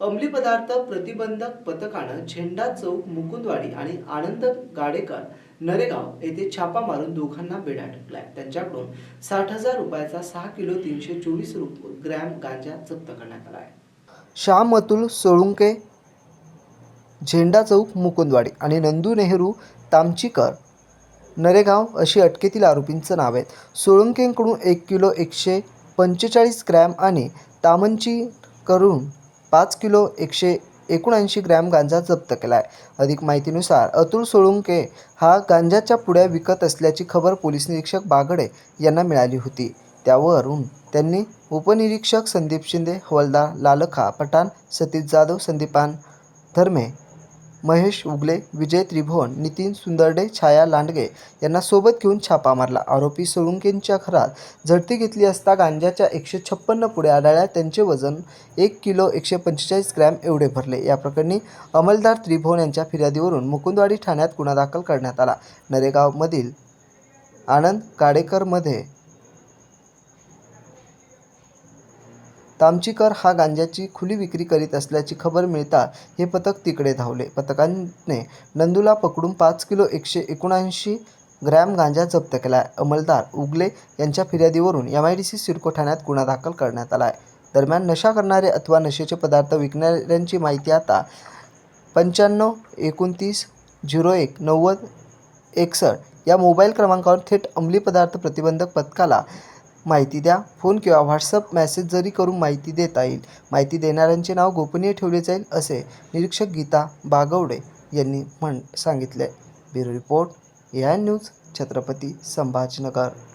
अंमली पदार्थ प्रतिबंधक पथकानं झेंडा चौक मुकुंदवाडी आणि आनंद गाडेकर नरेगाव येथे छापा मारून दोघांना बेडा ठोकलाय. त्यांच्याकडून साठ हजार रुपयाचा सहा किलो तीनशे चोवीस रुप ग्रॅम गांजा जप्त करण्यात आला आहे. श्याम अतुल सोळुंके झेंडा चौक मुकुंदवाडी आणि नंदू नेहरू तामचीकर नरेगाव अशी अटकेतील आरोपींचं नाव आहेत. सोळुंकेंकडून एक किलो एकशे पंचेचाळीस ग्रॅम आणि तामंची करून पाच किलो एकशे एकोणऐंशी ग्रॅम गांजा जप्त केला आहे अधिक माहितीनुसार अतुल सोळुंके हा गांजाच्या पुड्या विकत असल्याची खबर पोलीस निरीक्षक बागडे यांना मिळाली होती. त्यावरून त्यांनी उपनिरीक्षक संदीप शिंदे हवालदार लालखा पठाण सतीश जाधव संदीपान धर्मे महेश उगले विजय त्रिभुवन नितीन सुंदरडे छाया लांडगे यांना सोबत घेऊन छापा मारला. आरोपी सोळुंकेंच्या घरात झडती घेतली असता गांजाच्या एकशे छप्पन्न पुढे आढळल्या. त्यांचे वजन एक किलो एकशे पंचेचाळीस ग्रॅम एवढे भरले. या प्रकरणी अंमलदार त्रिभुवन यांच्या फिर्यादीवरून मुकुंदवाडी ठाण्यात गुन्हा दाखल करण्यात आला. नरेगावमधील आनंद काडेकरमध्ये तामचीकर हा गांजाची खुली विक्री करीत असल्याची खबर मिळता हे पथक तिकडे धावले. पथकाने नंदूला पकडून पाच किलो एकशे एकोणऐंशी ग्रॅम गांजा जप्त केला. आहे अंमलदार उगले यांच्या फिर्यादीवरून M I D C CIDCO ठाण्यात गुन्हा दाखल करण्यात आला आहे. दरम्यान नशा करणारे अथवा नशेचे पदार्थ विकणाऱ्यांची माहिती आता पंच्याण्णव एकोणतीस झिरो एक नव्वद एकसष्ट या मोबाईल क्रमांकावर थेट अंमली पदार्थ प्रतिबंधक पथकाला माहिती द्या. फोन किंवा व्हॉट्सअप मेसेज जरी करून माहिती देता येईल. माहिती देणाऱ्यांचे नाव गोपनीय ठेवले जाईल असे निरीक्षक गीता बागवडे यांनी म्हण सांगितले. Bureau report A I news Chhatrapati Sambhajinagar.